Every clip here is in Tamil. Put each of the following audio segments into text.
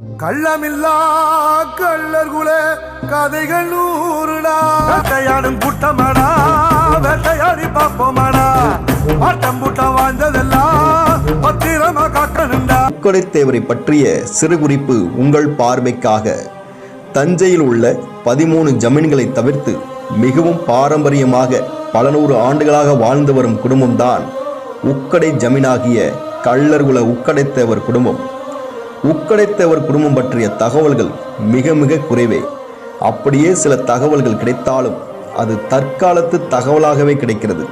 கள்ளமில்லா கள்ளர்குல கதைகள் நூறுடா. வேட்டையாடும் கூட்டமாடா வேட்டையாடி பார்ப்போமாடா. ஆட்டம் கூட்டம் வாழ்ந்ததெல்லாம் பத்திரமா காக்கணுண்டா கொடைத்தேவரை பற்றிய சிறு குறிப்பு உங்கள் பார்வைக்காக. தஞ்சையில் உள்ள பதிமூணு ஜமீன்களை தவிர்த்து மிகவும் பாரம்பரியமாக பல நூறு ஆண்டுகளாக வாழ்ந்து வரும் குடும்பம்தான் உக்கடை ஜமீனாகிய கள்ளர்குல உக்கடைத்தேவர் குடும்பம். உக்கடைத்தேவர் குடும்பம் பற்றிய தகவல்கள் மிக மிக குறைவே. அப்படியே சில தகவல்கள் கிடைத்தாலும் அது தற்காலத்து தகவலாகவே கிடைக்கிறது.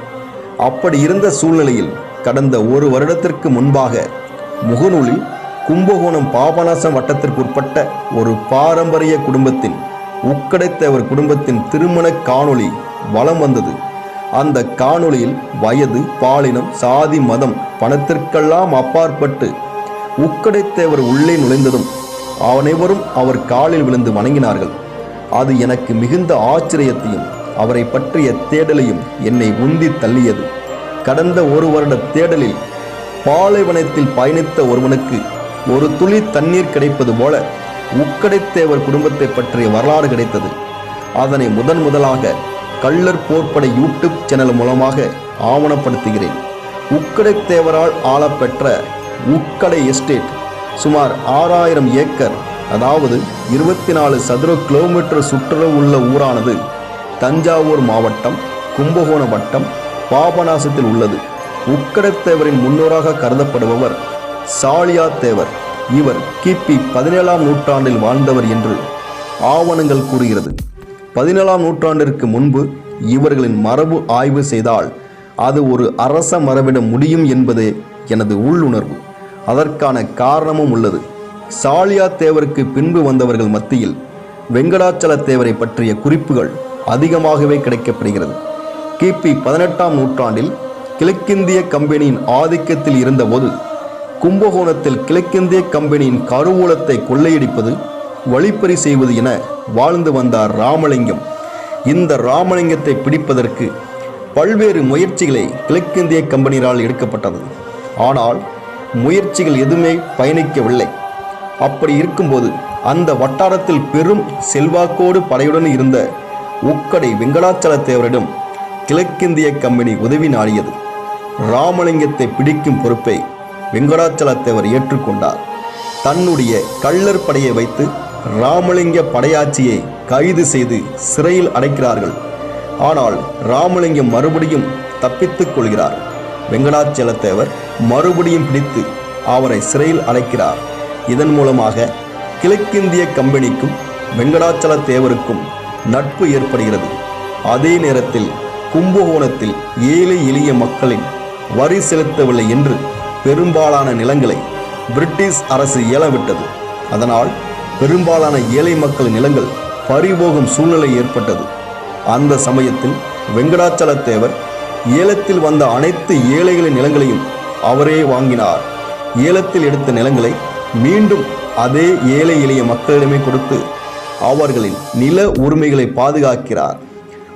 அப்படி இருந்த சூழ்நிலையில் கடந்த ஒரு வருடத்திற்கு முன்பாக முகநூலில் கும்பகோணம் பாபநாசம் வட்டத்திற்குட்பட்ட ஒரு பாரம்பரிய குடும்பத்தின் உக்கடைத்தேவர் குடும்பத்தின் திருமண காணொளி வலம் வந்தது. அந்த காணொளியில் வயது பாலினம் சாதி மதம் பணத்திற்கெல்லாம் அப்பாற்பட்டு உக்கடைத்தேவர் உள்ளே நுழைந்ததும் அனைவரும் அவர் காலில் விழுந்து வணங்கினார்கள். அது எனக்கு மிகுந்த ஆச்சரியத்தையும் அவரை பற்றிய தேடலையும் என்னை உந்தி தள்ளியது. கடந்த ஒரு வருட தேடலில் பாலைவனத்தில் பயணித்த ஒருவனுக்கு ஒரு துளி தண்ணீர் கிடைப்பது போல உக்கடைத்தேவர் குடும்பத்தை பற்றிய வரலாறு கிடைத்தது. அதனை முதன் முதலாக கள்ளர் போர்ப்படை யூடியூப் சேனல் மூலமாக ஆவணப்படுத்துகிறேன். உக்கடைத்தேவரால் ஆளப்பெற்ற உக்கடை எஸ்டேட் சுமார் ஆறாயிரம் ஏக்கர் அதாவது இருபத்தி நாலு சதுர கிலோமீட்டர் சுற்றளவு உள்ள ஊரானது தஞ்சாவூர் மாவட்டம் கும்பகோண வட்டம் பாபநாசத்தில் உள்ளது. உக்கடத்தேவரின் முன்னோராக கருதப்படுபவர் சாலியா தேவர். இவர் கிபி பதினேழாம் நூற்றாண்டில் வாழ்ந்தவர் என்று ஆவணங்கள் கூறுகிறது. பதினேழாம் நூற்றாண்டிற்கு முன்பு இவர்களின் மரபு ஆய்வு செய்தால் அது ஒரு அரச மரபிட முடியும் என்பதே எனது உள்ளுணர்வு. அதற்கான காரணமும் உள்ளது. சாலியா தேவருக்கு பின்பு வந்தவர்கள் மத்தியில் வெங்கடாச்சல தேவரை பற்றிய குறிப்புகள் அதிகமாகவே கிடைக்கப்படுகிறது. கிபி பதினெட்டாம் நூற்றாண்டில் கிழக்கிந்திய கம்பெனியின் ஆதிக்கத்தில் இருந்தபோது கும்பகோணத்தில் கிழக்கிந்திய கம்பெனியின் கருவூலத்தை கொள்ளையடிப்பது வழிப்பறி செய்வது என வாழ்ந்து வந்தார் ராமலிங்கம். இந்த ராமலிங்கத்தை பிடிப்பதற்கு பல்வேறு முயற்சிகளை கிழக்கிந்திய கம்பெனியால் எடுக்கப்பட்டது. ஆனால் முயற்சிகள் எதுவுமே பயணிக்கவில்லை. அப்படி இருக்கும்போது அந்த வட்டாரத்தில் பெரும் செல்வாக்கோடு படையுடன் இருந்த உக்கடை வெங்கடாச்சல தேவரிடம் கிழக்கிந்திய கம்பெனி உதவி நாடியது. ராமலிங்கத்தை பிடிக்கும் பொறுப்பை வெங்கடாச்சல தேவர் ஏற்றுக்கொண்டார். தன்னுடைய கள்ளர் படையை வைத்து ராமலிங்க படையாட்சியை கைது செய்து சிறையில் அடைக்கிறார்கள். ஆனால் ராமலிங்கம் மறுபடியும் தப்பித்துக் கொள்கிறார். வெங்கடாச்சல தேவர் மறுபடியும் பிடித்து அவரை சிறையில் அடைக்கிறார். இதன் மூலமாக கிழக்கிந்திய கம்பெனிக்கும் வெங்கடாச்சல தேவருக்கும் நட்பு ஏற்படுகிறது. அதே நேரத்தில் கும்பகோணத்தில் ஏழை எளிய மக்களின் வரி செலுத்தவில்லை என்று பெரும்பாலான நிலங்களை பிரிட்டிஷ் அரசு ஏலவிட்டது அதனால் பெரும்பாலான ஏழை மக்கள் நிலங்கள் பறிபோகும் சூழ்நிலை ஏற்பட்டது. அந்த சமயத்தில் வெங்கடாச்சல தேவர் ஏலத்தில் வந்த அனைத்து ஏழைகளின் நிலங்களையும் அவரே வாங்கினார். ஏலத்தில் எடுத்த நிலங்களை மீண்டும் அதே ஏழை எளிய மக்களிடமே கொடுத்து அவர்களின் நில உரிமைகளை பாதுகாக்கிறார்.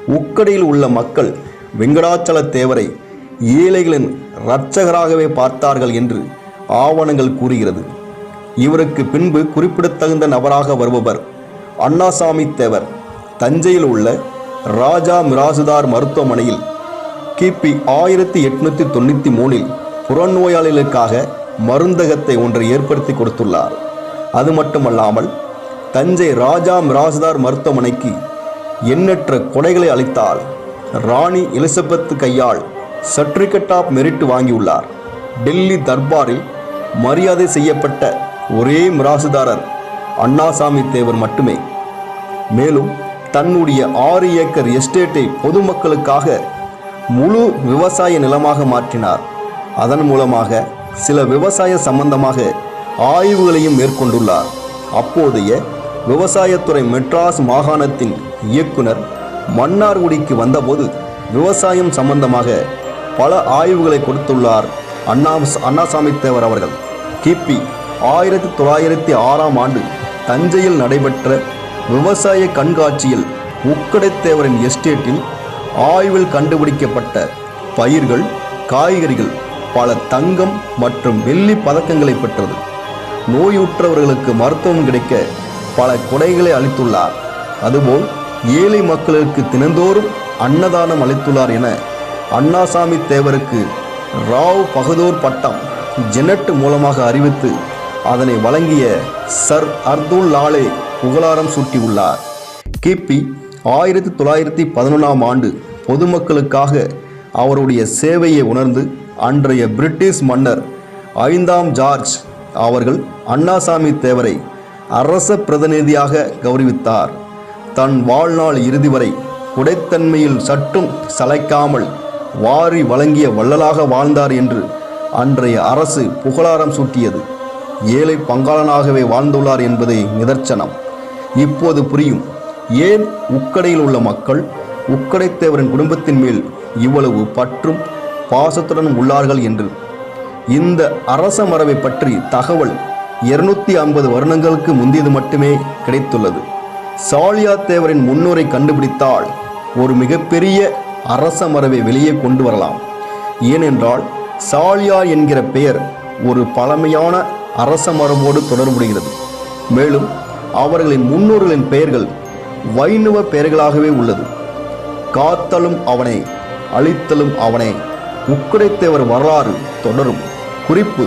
உக்கடையில் உள்ள மக்கள் வெங்கடாச்சல தேவரை ஏழைகளின் இரட்சகராகவே பார்த்தார்கள் என்று ஆவணங்கள் கூறுகிறது. இவருக்கு பின்பு குறிப்பிடத்தகுந்த நபராக வருபவர் அண்ணாசாமி தேவர். தஞ்சையில் உள்ள ராஜா மிராசுதார் மருத்துவமனையில் கிபி ஆயிரத்தி எட்நூத்தி தொண்ணூற்றி மூணில் புறநோயாளிகளுக்காக மருந்தகத்தை ஒன்றை ஏற்படுத்தி கொடுத்துள்ளார். அது மட்டுமல்லாமல் தஞ்சை ராஜா மிராசுதார் மருத்துவமனைக்கு எண்ணற்ற கொடைகளை அளித்தால் ராணி எலிசபெத் கையால் சர்டிபிகேட் ஆஃப் மெரிட் வாங்கியுள்ளார். டெல்லி தர்பாரில் மரியாதை செய்யப்பட்ட ஒரே மிராசுதாரர் அண்ணாசாமி தேவர் மட்டுமே. மேலும் தன்னுடைய ஆறு ஏக்கர் எஸ்டேட்டை பொதுமக்களுக்காக முழு விவசாய நிலமாக மாற்றினார். அதன் மூலமாக சில விவசாய சம்பந்தமாக ஆய்வுகளையும் மேற்கொண்டுள்ளார். அப்போதைய விவசாயத்துறை மெட்ராஸ் மாகாணத்தின் இயக்குனர் மன்னார்குடிக்கு வந்தபோது விவசாயம் சம்பந்தமாக பல ஆய்வுகளை கொடுத்துள்ளார் அண்ணா அண்ணாசாமி தேவர் அவர்கள். கிபி ஆயிரத்தி தொள்ளாயிரத்தி ஆறாம் ஆண்டு தஞ்சையில் நடைபெற்ற விவசாய கண்காட்சியில் உக்கடைத்தேவரின் எஸ்டேட்டில் ஆய்வில் கண்டுபிடிக்கப்பட்ட பயிர்கள் காய்கறிகள் பல தங்கம் மற்றும் வெள்ளி பதக்கங்களை பெற்றது. நோயுற்றவர்களுக்கு மருத்துவம் கிடைக்க பல கொடைகளை அளித்துள்ளார். அதுபோல் ஏழை மக்களுக்கு தினந்தோறும் அன்னதானம் அளித்துள்ளார் என அண்ணாசாமி தேவருக்கு ராவ் பகதூர் பட்டம் ஜெனட் மூலமாக அறிவித்து அதனை வழங்கிய சர் அர்துல் லாலே புகழாரம் சூட்டியுள்ளார். கிபி ஆயிரத்தி தொள்ளாயிரத்தி பதினொன்றாம் ஆண்டு பொதுமக்களுக்காக அவருடைய சேவையை உணர்ந்து அன்றைய பிரிட்டிஷ் மன்னர் ஐந்தாம் ஜார்ஜ் அவர்கள் அண்ணாசாமி தேவரை அரச பிரதிநிதியாக கௌரவித்தார். தன் வாழ்நாள் இறுதி வரை குடைத்தன்மையில் சற்றும் சளைக்காமல் வாரி வழங்கிய வள்ளலாக வாழ்ந்தார் என்று அன்றைய அரசு புகழாரம் சூட்டியது. ஏழை பங்காளனாகவே வாழ்ந்துள்ளார் என்பதே நிதர்சனம். இப்போது புரியும். ஏன் உக்கடையில் உள்ள மக்கள் உக்கடைத்தேவரின் குடும்பத்தின் மேல் இவ்வளவு பற்றும் பாசத்துடன் உள்ளார்கள் என்று? இந்த அரச மரபை பற்றி தகவல் இருநூத்தி ஐம்பது வருடங்களுக்கு முந்தியது மட்டுமே கிடைத்துள்ளது. சாலியா தேவரின் முன்னோரை கண்டுபிடித்தால் ஒரு மிகப்பெரிய அரச மரபை வெளியே கொண்டு வரலாம். ஏனென்றால் சாலியா என்கிற பெயர் ஒரு பழமையான அரச மரபோடு தொடர்புடைகிறது. மேலும் அவர்களின் முன்னோர்களின் பெயர்கள் வைணவ பெயர்களாகவே உள்ளது. காத்தலும் அவனே அழித்தலும் அவனே உக்குடைத்தேவர் வரலாறு தொடரும். குறிப்பு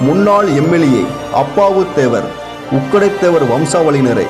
முன்னாள் எம்எல்ஏ அப்பாவு தேவர் உக்கடைத்தேவர் வம்சாவளியினரே